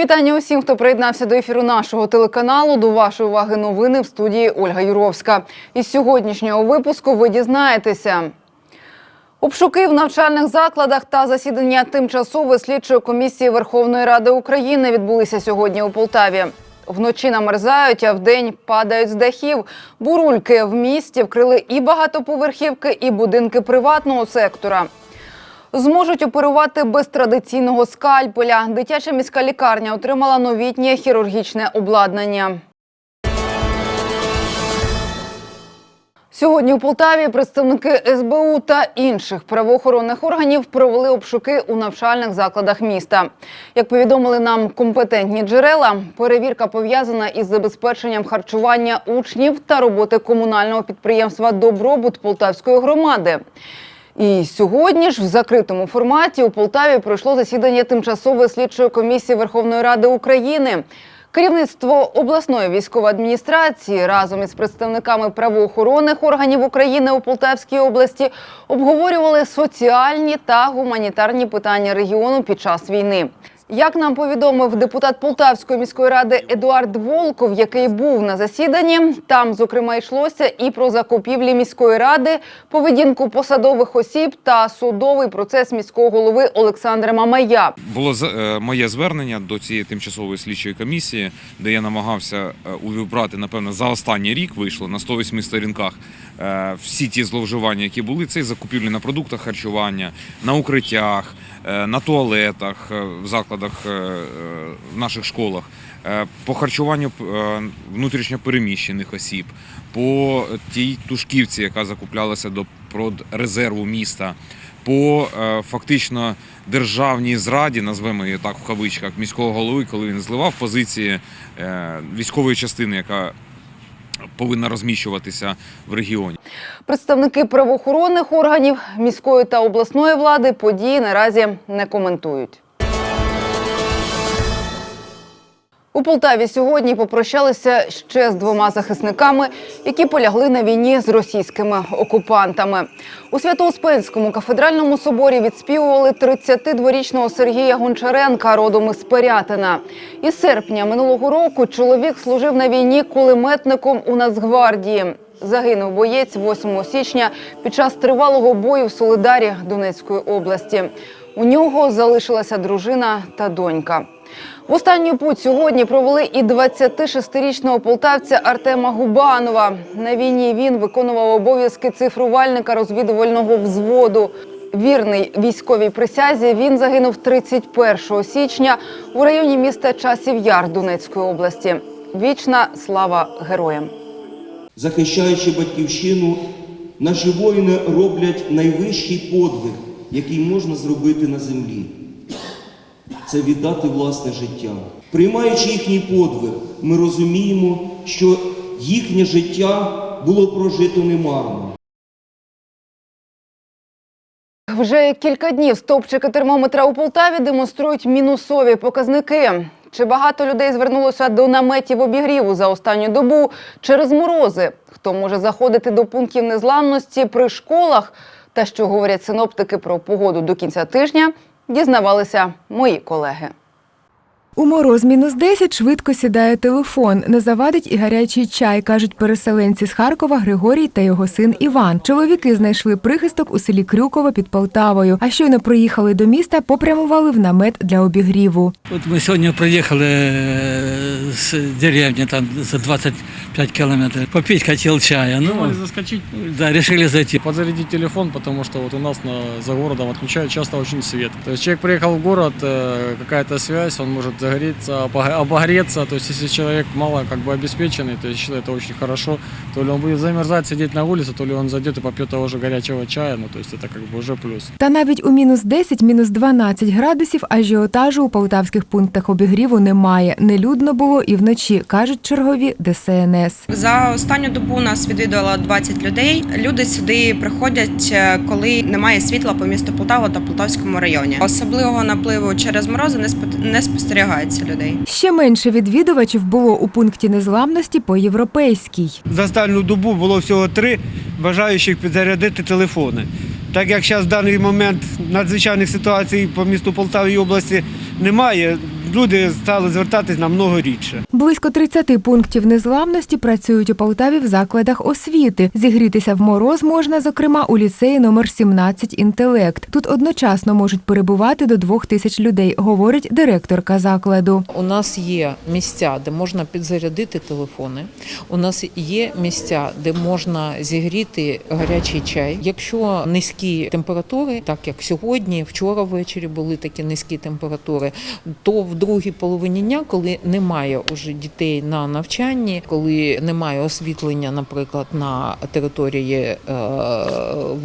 Вітання усім, хто приєднався до ефіру нашого телеканалу. До вашої уваги новини в студії Ольга Юровська. Із сьогоднішнього випуску ви дізнаєтеся. Обшуки в навчальних закладах та засідання тимчасової слідчої комісії Верховної Ради України відбулися сьогодні у Полтаві. Вночі намерзають, а вдень падають з дахів. Бурульки в місті вкрили і багатоповерхівки, і будинки приватного сектора. Зможуть оперувати без традиційного скальпеля. Дитяча міська лікарня отримала новітнє хірургічне обладнання. Сьогодні у Полтаві представники СБУ та інших правоохоронних органів провели обшуки у навчальних закладах міста. Як повідомили нам компетентні джерела, перевірка пов'язана із забезпеченням харчування учнів та роботи комунального підприємства Добробут Полтавської громади. І сьогодні ж в закритому форматі у Полтаві пройшло засідання тимчасової слідчої комісії Верховної Ради України. Керівництво обласної військової адміністрації разом із представниками правоохоронних органів України у Полтавській області обговорювали соціальні та гуманітарні питання регіону під час війни. Як нам повідомив депутат Полтавської міської ради Едуард Волков, який був на засіданні, там зокрема йшлося і про закупівлі міської ради, поведінку посадових осіб та судовий процес міського голови Олександра Мамая. Було е, моє звернення до цієї тимчасової слідчої комісії, де я намагався е, увібрати, напевно, за останній рік вийшло на 108 сторінках е, всі ті зловживання, які були. Це закупівлі на продуктах харчування, на укриттях, на туалетах е, в закладах е, е, в наших школах, е, по харчуванню е, внутрішньопереміщених осіб, по тій тушківці, яка закуплялася до продрезерву міста по е, фактично державній зраді, назвемо її так в кавичках, міського голови, коли він зливав позиції е, військової частини, яка повинна розміщуватися в регіоні. Представники правоохоронних органів міської та обласної влади події наразі не коментують. У Полтаві сьогодні попрощалися ще з двома захисниками, які полягли на війні з російськими окупантами. У Свято-Успенському кафедральному соборі відспівували 32-річного Сергія Гончаренка, родом із Пирятина. Із серпня минулого року чоловік служив на війні кулеметником у Нацгвардії. Загинув боєць 8 січня під час тривалого бою в Солидарі Донецької області. У нього залишилася дружина та донька. В останню путь сьогодні провели і 26-річного полтавця Артема Губанова. На війні він виконував обов'язки цифрувальника розвідувального взводу. Вірний військовій присязі він загинув 31 січня у районі міста Часів Яр Донецької області. Вічна слава героям! Захищаючи батьківщину, наші воїни роблять найвищий подвиг, який можна зробити на землі. Це віддати власне життя. Приймаючи їхній подвиг, ми розуміємо, що їхнє життя було прожито немарно. Вже кілька днів стовпчики термометра у Полтаві демонструють мінусові показники. Чи багато людей звернулося до наметів обігріву за останню добу через морози? Хто може заходити до пунктів незламності при школах? Та що говорять синоптики про погоду до кінця тижня? Дізнавалися мої колеги. У мороз мінус 10 швидко сідає телефон. Не завадить і гарячий чай, кажуть переселенці з Харкова Григорій та його син Іван. Чоловіки знайшли прихисток у селі Крюково під Полтавою. А щойно приїхали до міста, попрямували в намет для обігріву. Вот мы сегодня проехали э, с деревни там за 25 километров. Попить хотел чая. Ну, Думали заскочить, да, решили зайти. подзарядить телефон, потому что вот у нас на, за городом отключают часто очень свет. То есть человек приехал в город, э, какая-то связь, он может загореться, обог- обогреться. То есть если человек мало как бы обеспеченный, то я считаю это очень хорошо. То ли он будет замерзать, сидеть на улице, то ли он зайдет и попьет того же горячего чая. Ну то есть это как бы уже плюс. Та навіть у мінус 10, мінус 12 градусів ажіотажу у полтавських пунктах обігріву немає. Нелюдно було і вночі, кажуть чергові ДСНС. За останню добу нас відвідало 20 людей. Люди сюди приходять, е, коли немає світла по місту Полтава та Полтавському районі. Особливого напливу через морози не спо- не спостерігається людей. Ще менше відвідувачів було у пункті незламності по європейській. За останню добу було всього три бажаючих підзарядити телефони. Так як зараз в даний момент надзвичайних ситуацій по місту Полтаві і області немає, люди стали звертатись намного рідше. Близько 30 пунктів незламності працюють у Полтаві в закладах освіти. Зігрітися в мороз можна, зокрема, у ліцеї номер 17 «Інтелект». Тут одночасно можуть перебувати до двох тисяч людей, говорить директорка закладу. У нас є місця, де можна підзарядити телефони. У нас є місця, де можна зігріти гарячий чай. Якщо низькі температури, так як сьогодні, вчора ввечері були такі низькі температури, то в другій половині дня, коли немає уже дітей на навчанні, коли немає освітлення, наприклад, на території е,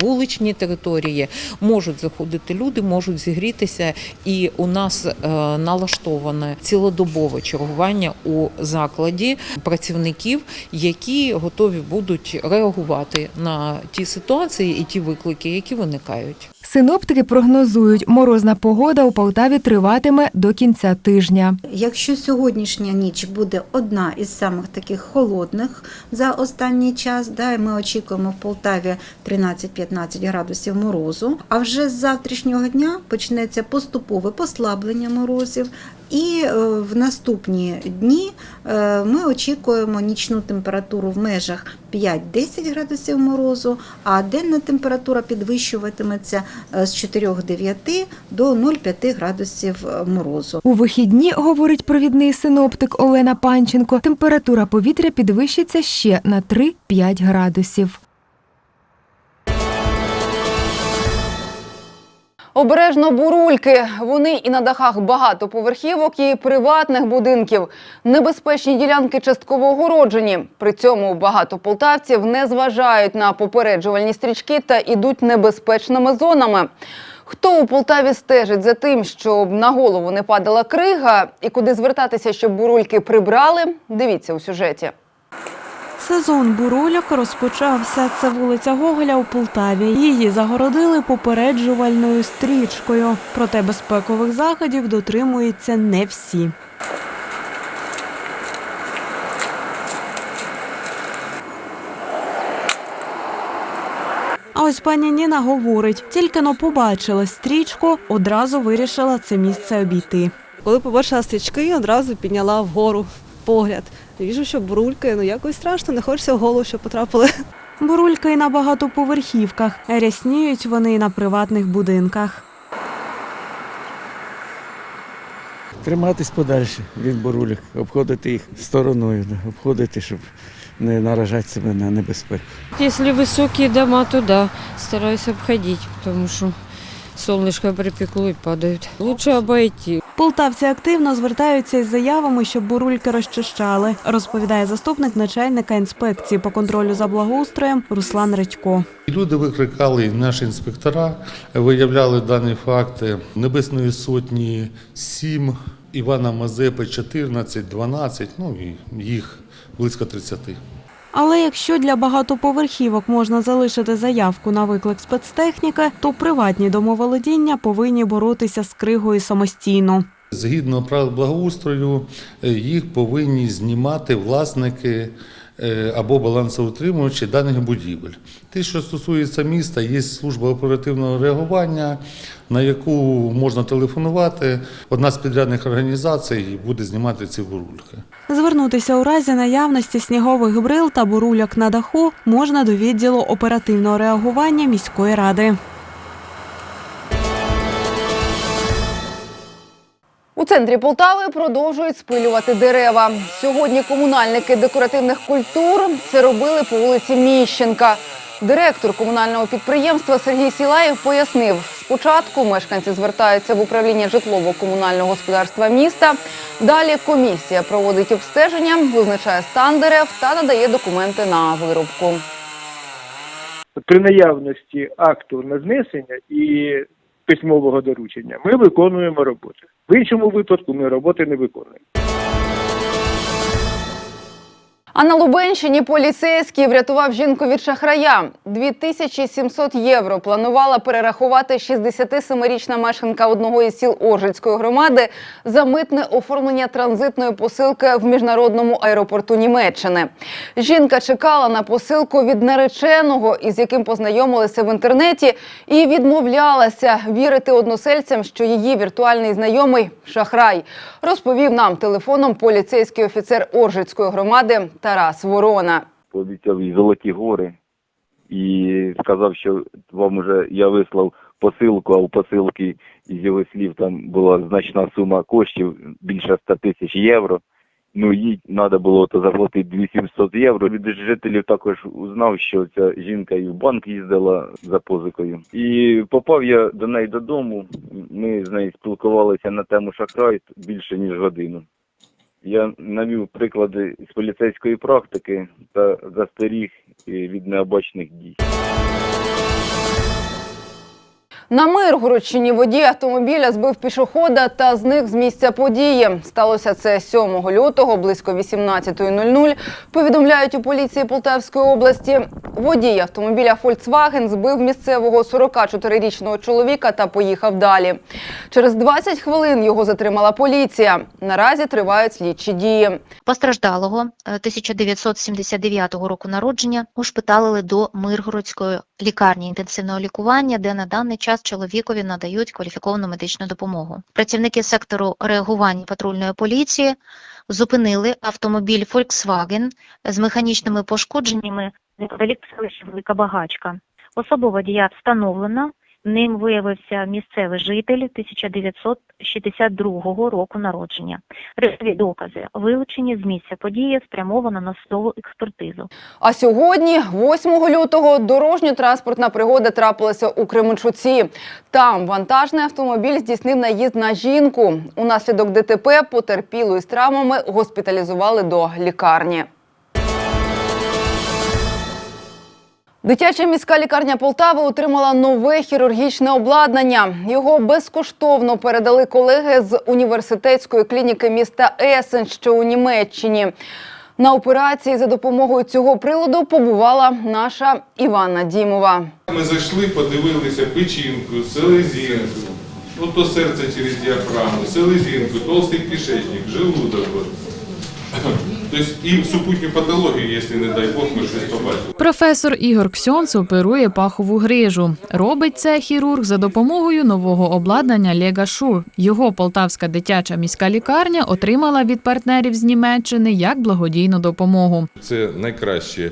вуличні території, можуть заходити люди, можуть зігрітися, і у нас е, налаштоване цілодобове чергування у закладі працівників, які готові будуть реагувати на ті ситуації і ті виклики, які виникають. Синоптики прогнозують, морозна погода у Полтаві триватиме до кінця тижня. Якщо сьогоднішня ніч буде одна із самих таких холодних за останній час, да, ми очікуємо в Полтаві 13-15 градусів морозу. А вже з завтрашнього дня почнеться поступове послаблення морозів. І е, в наступні дні е, ми очікуємо нічну температуру в межах 5-10 градусів морозу, а денна температура підвищуватиметься е, з 4-9 до 0,5 градусів морозу. У вихідні, говорить провідний синоптик Олена Панченко, температура повітря підвищиться ще на 3-5 градусів. Обережно бурульки. Вони і на дахах багатоповерхівок, і приватних будинків. Небезпечні ділянки частково огороджені. При цьому багато полтавців не зважають на попереджувальні стрічки та ідуть небезпечними зонами. Хто у Полтаві стежить за тим, щоб на голову не падала крига, і куди звертатися, щоб бурульки прибрали? Дивіться у сюжеті. Сезон бурульок розпочався. Це вулиця Гоголя у Полтаві. Її загородили попереджувальною стрічкою. Проте безпекових заходів дотримуються не всі. А ось пані Ніна говорить, тільки но побачила стрічку, одразу вирішила це місце обійти. Коли побачила стрічки, одразу підняла вгору погляд. Віжу, що бурульки, ну якось страшно, не хочеться в голову, що потрапили. Бурульки й на багатоповерхівках, рясніють вони й на приватних будинках. Триматись подальше від бурулік, обходити їх стороною, обходити, щоб не наражати себе на небезпеку. Если высокие дома, то да, стараюсь обходить, потому что солнышко припекло и падают. Лучше обойти. Полтавці активно звертаються із заявами, щоб бурульки розчищали, розповідає заступник начальника інспекції по контролю за благоустроєм Руслан Редько. Люди викликали наші інспектора, виявляли дані факти Небесної сотні 7, Івана Мазепи 14, 12, ну і їх близько 30. Але якщо для багатоповерхівок можна залишити заявку на виклик спецтехніки, то приватні домоволодіння повинні боротися з кригою самостійно. Згідно правил благоустрою, їх повинні знімати власники або балансоутримувачі даних будівель. Те, що стосується міста, є служба оперативного реагування, на яку можна телефонувати. Одна з підрядних організацій буде знімати ці бурульки. Звернутися у разі наявності снігових брил та бурульок на даху можна до відділу оперативного реагування міської ради. У центрі Полтави продовжують спилювати дерева. Сьогодні комунальники декоративних культур це робили по вулиці Міщенка. Директор комунального підприємства Сергій Сілаєв пояснив, спочатку мешканці звертаються в управління житлово-комунального господарства міста. Далі комісія проводить обстеження, визначає стан дерев та надає документи на вирубку. При наявності акту на знесення і письмового доручення ми виконуємо роботу. В іншому випадку ми роботи не виконуємо. А на Лубенщині поліцейський врятував жінку від шахрая. 2700 євро планувала перерахувати 67-річна мешканка одного із сіл Оржицької громади за митне оформлення транзитної посилки в міжнародному аеропорту Німеччини. Жінка чекала на посилку від нареченого, із яким познайомилися в інтернеті, і відмовлялася вірити односельцям, що її віртуальний знайомий шахрай. Розповів нам телефоном поліцейський офіцер Оржицької громади Тарас Ворона. пообіцяв і золоті гори і сказав, що вам уже я вислав посилку, а у посилки із його слів там була значна сума коштів, більше 100 тисяч євро. Ну їй треба було то заплатити 2700 євро. Від жителів також узнав, що ця жінка і в банк їздила за позикою. І попав я до неї додому. Ми з нею спілкувалися на тему шахрай більше ніж годину. Я навів приклади з поліцейської практики та застеріг е, від необачних дій. На Миргородщині водій автомобіля збив пішохода та зник з місця події. Сталося це 7 лютого близько 18.00. Повідомляють у поліції Полтавської області. Водій автомобіля Volkswagen збив місцевого 44-річного чоловіка та поїхав далі. Через 20 хвилин його затримала поліція. Наразі тривають слідчі дії. Постраждалого е, 1979 року народження ушпиталили до Миргородської лікарні інтенсивного лікування, де на даний час чоловікові надають кваліфіковану медичну допомогу. Працівники сектору реагування патрульної поліції зупинили автомобіль Volkswagen з механічними пошкодженнями неподалік селища Велика Багачка. Особа водія встановлена. Ним виявився місцевий житель 1962 року народження. Речові докази вилучені з місця події спрямовано на судову експертизу. А сьогодні, 8 лютого, дорожньо-транспортна пригода трапилася у Кременчуці. Там вантажний автомобіль здійснив наїзд на жінку. Унаслідок ДТП потерпілу із травмами госпіталізували до лікарні. Дитяча міська лікарня Полтави отримала нове хірургічне обладнання. Його безкоштовно передали колеги з університетської клініки міста Есен, що у Німеччині. На операції за допомогою цього приладу побувала наша Іванна Дімова. Ми зайшли, подивилися печінку, селезінку, ну то серце через діафрагму, селезінку, толстий кишечник, желудок. Тобто і супутню патологію, якщо не дай Бог, ми щось побачимо. Професор Ігор Ксьонц оперує пахову грижу. Робить це хірург за допомогою нового обладнання Лега Шур. Його полтавська дитяча міська лікарня отримала від партнерів з Німеччини як благодійну допомогу. Це найкраще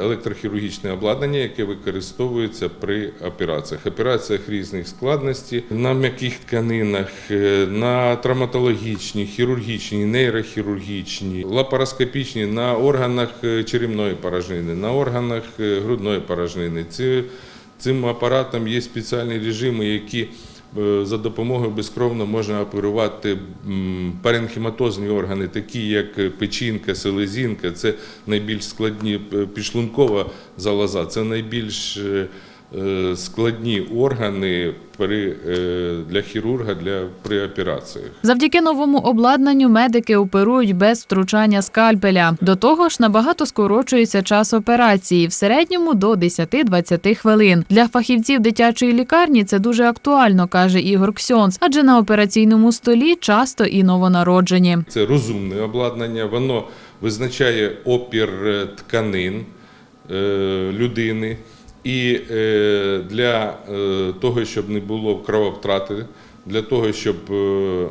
електрохірургічне обладнання, яке використовується при операціях. Операціях різних складностей на м'яких тканинах, е, на травматологічні, хірургічні, нейрохірургічні, лапароскопічні на органах е, черевної порожнини, на органах е, грудної порожнини. Цим апаратом є спеціальні режими, які е, за допомогою безкровно можна оперувати паренхематозні органи, такі як печінка, селезінка, це найбільш складні е, підшлункова залоза, це найбільш е, е, складні органи при, е, для хірурга для, при операціях. Завдяки новому обладнанню медики оперують без втручання скальпеля. До того ж, набагато скорочується час операції в середньому до 10-20 хвилин. Для фахівців дитячої лікарні це дуже актуально, каже Ігор Ксьонц, адже на операційному столі часто і новонароджені. Це розумне обладнання, воно визначає опір е, тканин е, людини. І е, для е, того, щоб не було крововтрати, для того, щоб, е,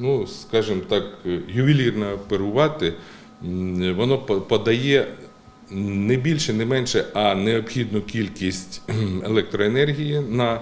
ну, скажімо так, ювелірно оперувати, воно по- подає не більше, не менше, а необхідну кількість електроенергії на,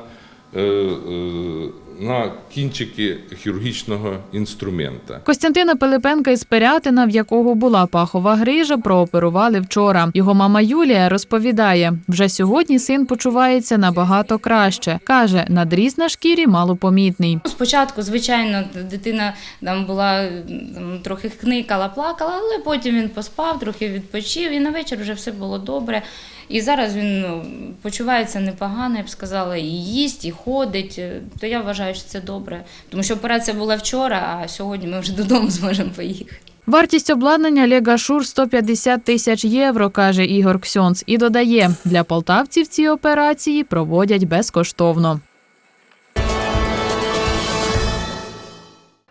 на кінчики хірургічного інструмента. Костянтина Пилипенка із Пирятина, в якого була пахова грижа, прооперували вчора. Його мама Юлія розповідає, вже сьогодні син почувається набагато краще. Каже, надріз на шкірі малопомітний. Спочатку, звичайно, дитина там була там, трохи кникала, плакала, але потім він поспав, трохи відпочив, і на вечір вже все було добре. І зараз він ну, почувається непогано, я б сказала, і їсть, і ходить. То я вважаю, що це добре. Тому що операція була вчора, а сьогодні ми вже додому зможемо поїхати. Вартість обладнання Легашур 150 тисяч євро, каже Ігор Ксьонц, і додає, для полтавців ці операції проводять безкоштовно.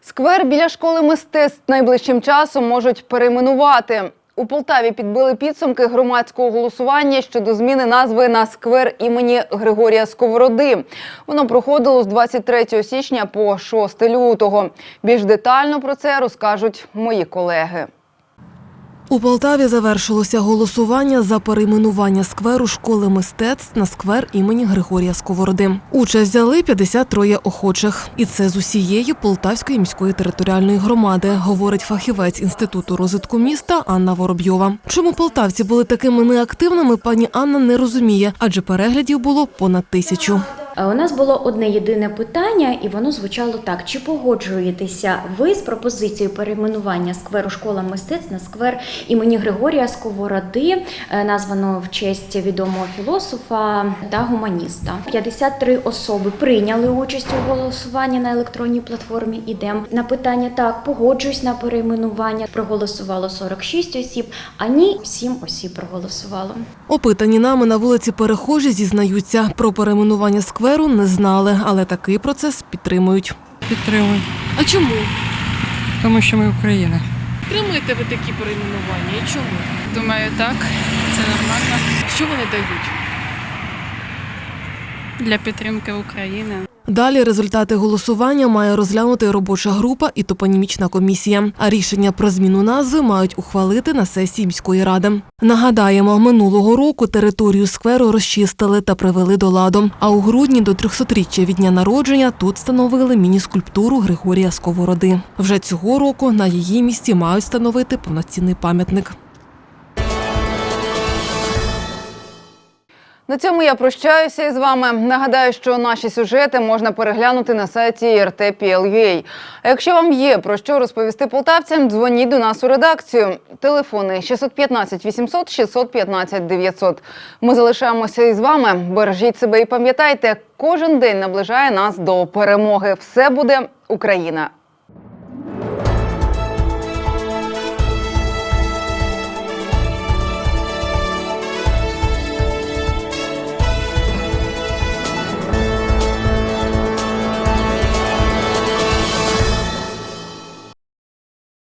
Сквер біля школи мистецтв найближчим часом можуть перейменувати. У Полтаві підбили підсумки громадського голосування щодо зміни назви на сквер імені Григорія Сковороди. Воно проходило з 23 січня по 6 лютого. Більш детально про це розкажуть мої колеги. У Полтаві завершилося голосування за перейменування скверу школи мистецтв на сквер імені Григорія Сковороди. Участь взяли 53 охочих, і це з усієї Полтавської міської територіальної громади, говорить фахівець інституту розвитку міста Анна Воробйова. Чому полтавці були такими неактивними, пані Анна не розуміє, адже переглядів було понад тисячу. Е, У нас було одне єдине питання, і воно звучало так: чи погоджуєтеся ви з пропозицією перейменування скверу школа мистецтв на сквер імені Григорія Сковороди, е, названо в честь відомого філософа та гуманіста? 53 особи прийняли участь у голосуванні на електронній платформі ідем. На питання так, погоджуюсь на перейменування. Проголосувало 46 осіб, а ні, 7 осіб проголосувало. Опитані нами на вулиці перехожі зізнаються, про перейменування скверу не знали, але такий процес підтримують. Підтримую. А чому? Тому що ми Україна. Підтримуєте ви такі перейменування? І чому? Думаю, так. Це нормально. Що вони дають? Для підтримки України. Далі результати голосування має розглянути робоча група і топонімічна комісія. А рішення про зміну назви мають ухвалити на сесії міської ради. Нагадаємо, минулого року територію скверу розчистили та привели до ладу. А у грудні до 300-річчя від дня народження тут встановили міні-скульптуру Григорія Сковороди. Вже цього року на її місці мають встановити повноцінний пам'ятник. На цьому я прощаюся із вами. Нагадаю, що наші сюжети можна переглянути на сайті RT.PL.UA. А якщо вам є про що розповісти полтавцям, дзвоніть до нас у редакцію. Телефони 615 800 615 900. Ми залишаємося із вами. Бережіть себе і пам'ятайте, кожен день наближає нас до перемоги. Все буде Україна.